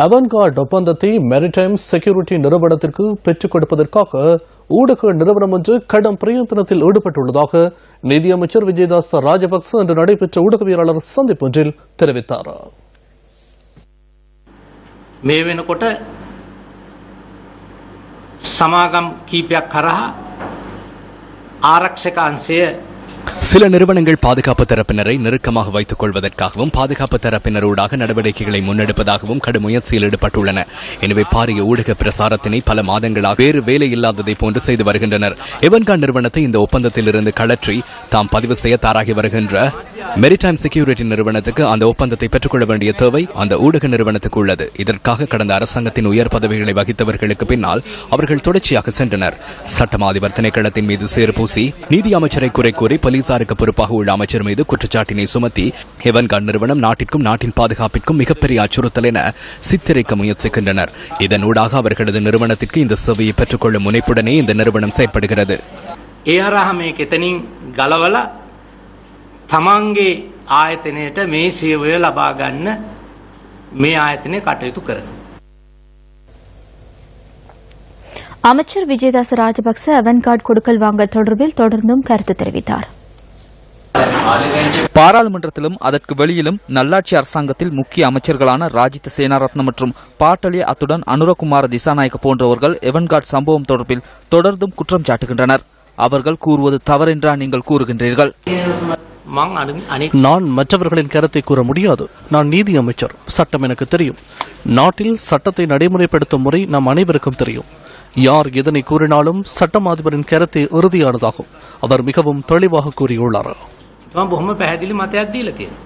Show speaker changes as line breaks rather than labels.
Avangard ஒப்பந்தத்தை maritime security நிறுவனத்திற்கு பெற்றுக் கொடுப்பதற்காக ஊடக நிறுவனம் ஒன்று கடும் பிரயத்தனத்தில் ஈடுபட்டுள்ளதாக நிதியமைச்சர் விஜயதாஸ் ராஜபக்ச இன்று நடைபெற்ற ஊடகவியலாளர் சந்திப்பு ஒன்றில் தெரிவித்தார்
මේ වෙනකොට සමාගම් කීපයක් කරහා ආරක්ෂක අංශය
சில நிறுவனங்கள் பாதுகாப்பு தரப்பினரை நெருக்கமாக வைத்துக் கொள்வதற்காகவும் பாதுகாப்பு தரப்பினரூடாக நடவடிக்கைகளை முன்னெடுப்பதாகவும் கடும் முயற்சியில் ஈடுபட்டுள்ளன. எனவே பாரிய ஊடக பிரசாரத்தினை பல மாதங்களாக வேறு வேலை இல்லாததை போன்று செய்து வருகின்றனர். எவன்கான் நிறுவனத்தை இந்த ஒப்பந்தத்திலிருந்து கழற்றி தாம் பதிவு செய்ய தாராகி வருகின்ற மெரிடைம் செக்யூரிட்டி நிறுவனத்துக்கு அந்த ஒப்பந்தத்தை பெற்றுக்கொள்ள வேண்டிய தேவை அந்த ஊடக நிறுவனத்துக்கு உள்ளது. இதற்காக கடந்த அரசாங்கத்தின் உயர் பதவிகளை வகித்தவர்களுக்கு பின்னால் அவர்கள் தொடர்ச்சியாக சென்றனர். சட்டமா அதிபர் திணைக்களத்தின் மீது சேறு பூசி நீதி அமைச்சரை குறை கூறி போலீசாருக்கு பொறுப்பாக உள்ள அமைச்சர் மீது குற்றச்சாட்டினை சுமத்தி ஹெவன்கார்ட் நிறுவனம் நாட்டிற்கும் நாட்டின் பாதுகாப்பிற்கும் மிகப்பெரிய அச்சுறுத்தல் என சித்தரிக்க முயற்சிக்கின்றனர் இதனூடாக அவர்களது நிறுவனத்திற்கு இந்த சேவையை பெற்றுக்கொள்ளும் முனைப்புடனே இந்த நிறுவனம் செயற்படுகிறது
ඒ හරහා මේ කෙතනින් ගලවල තමන්ගේ ආයතනයට මේ සේවය ලබා ගන්න මේ ආයතනය කටයුතු කරන.
அமைச்சர் விஜயதாச ராஜபக்ச அவன்கார்ட் கொடுக்கல் வாங்கல் தொடர்பில் தொடர்ந்தும் கருத்து தெரிவித்தார்
பாராளுமன்றத்திலும் அதற்கு வெளியிலும் நல்லாட்சி அரசாங்கத்தில் முக்கிய அமைச்சர்களான ராஜித் சேனாரத்னம் மற்றும் பாட்டலி அத்துடன் அனுரகுமார திசாநாயக்க போன்றவர்கள் எவன்காட் சம்பவம் தொடர்பில் தொடர்ந்தும் குற்றம் சாட்டுகின்றனர். அவர்கள் கூறுவது தவறென்றா நீங்கள் கூறுகின்றீர்கள்.
நான் மற்றவர்களின் கருத்தை கூற முடியாது. நான் நீதி அமைச்சர். சட்டம் எனக்கு தெரியும். நாட்டில் சட்டத்தை நடைமுறைப்படுத்தும் முறை நாம் அனைவருக்கும் தெரியும். யார் எதனை கூறினாலும் சட்டம் அதிபரின் கருத்தை இறுதியானதாகும். அவர் மிகவும் தெளிவாக கூறியுள்ளார்.
මම බොහොම පැහැදිලි මතයක් දීලා තියෙනවා.